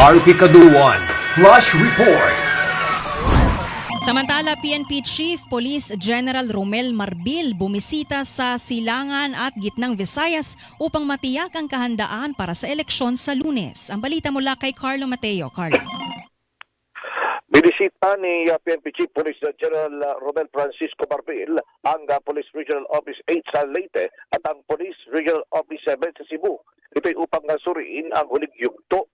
RP Kaduan, Flash Report. Samantala, PNP Chief Police General Romel Marbil bumisita sa Silangan at Gitnang Visayas upang matiyak ang kahandaan para sa eleksyon sa lunes. Ang balita mula kay Carlo Mateo. Carlo. Binisita ni uh, PNP Chief Police General uh, Romel Francisco Barbil ang uh, Police Regional Office 8 sa Leyte at ang Police Regional Office 7 sa Cebu. Ito'y upang uh, suriin ang huling yugto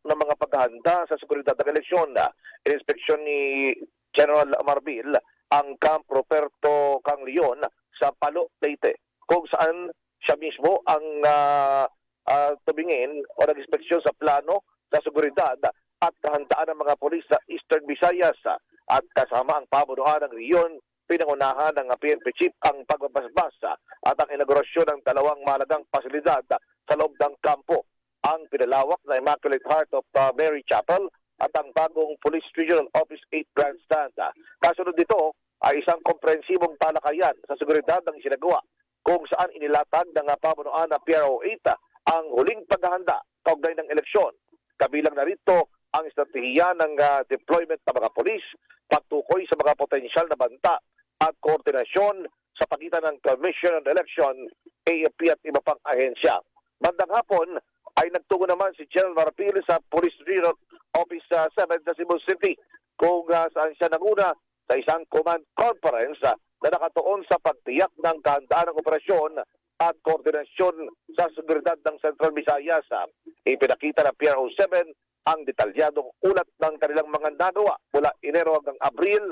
paghahanda sa seguridad ng eleksyon. Inspeksyon ni General Marbil ang Camp Roberto Kang Leon sa Palo, Leyte kung saan siya mismo ang uh, uh, tumingin o nag-inspeksyon sa plano sa seguridad at kahandaan ng mga polis sa Eastern Visayas ah, at kasama ang pamunuan ng riyon pinangunahan ng PNP chief ang pagbabasbas ah, at ang inaugurasyon ng dalawang malagang pasilidad ah, sa loob ng kampo ang pinalawak na Immaculate Heart of ah, Mary Chapel at ang bagong Police Regional Office 8 Grandstand. ah. Kasunod dito ay isang komprehensibong talakayan sa seguridad ng sinagawa kung saan inilatag ng ah, pamunuan ng PRO 8 ah, ang huling paghahanda kaugnay ng eleksyon. Kabilang na rito ang estratehiya ng ah, deployment ng mga polis, pagtukoy sa mga potensyal na banta at koordinasyon sa pagitan ng Commission on Election, AFP at iba pang ahensya. Bandang hapon ay nagtungo naman si General Marapili sa Police Regional Office 7 sa Cebu City kung ah, saan siya nanguna sa isang command conference ah, na nakatuon sa pagtiyak ng kahandaan ng operasyon at koordinasyon sa seguridad ng Central Visayas. ah. Ipinakita ng PRO 7 ang detalyadong ulat ng kanilang mga nagawa mula Enero hanggang Abril,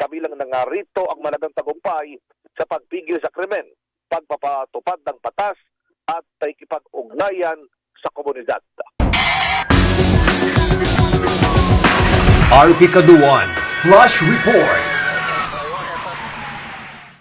kabilang na nga rito ang malagang tagumpay sa pagpigil sa krimen, pagpapatupad ng batas at pakikipag-ugnayan sa komunidad. RP Kaduan, Flash Report.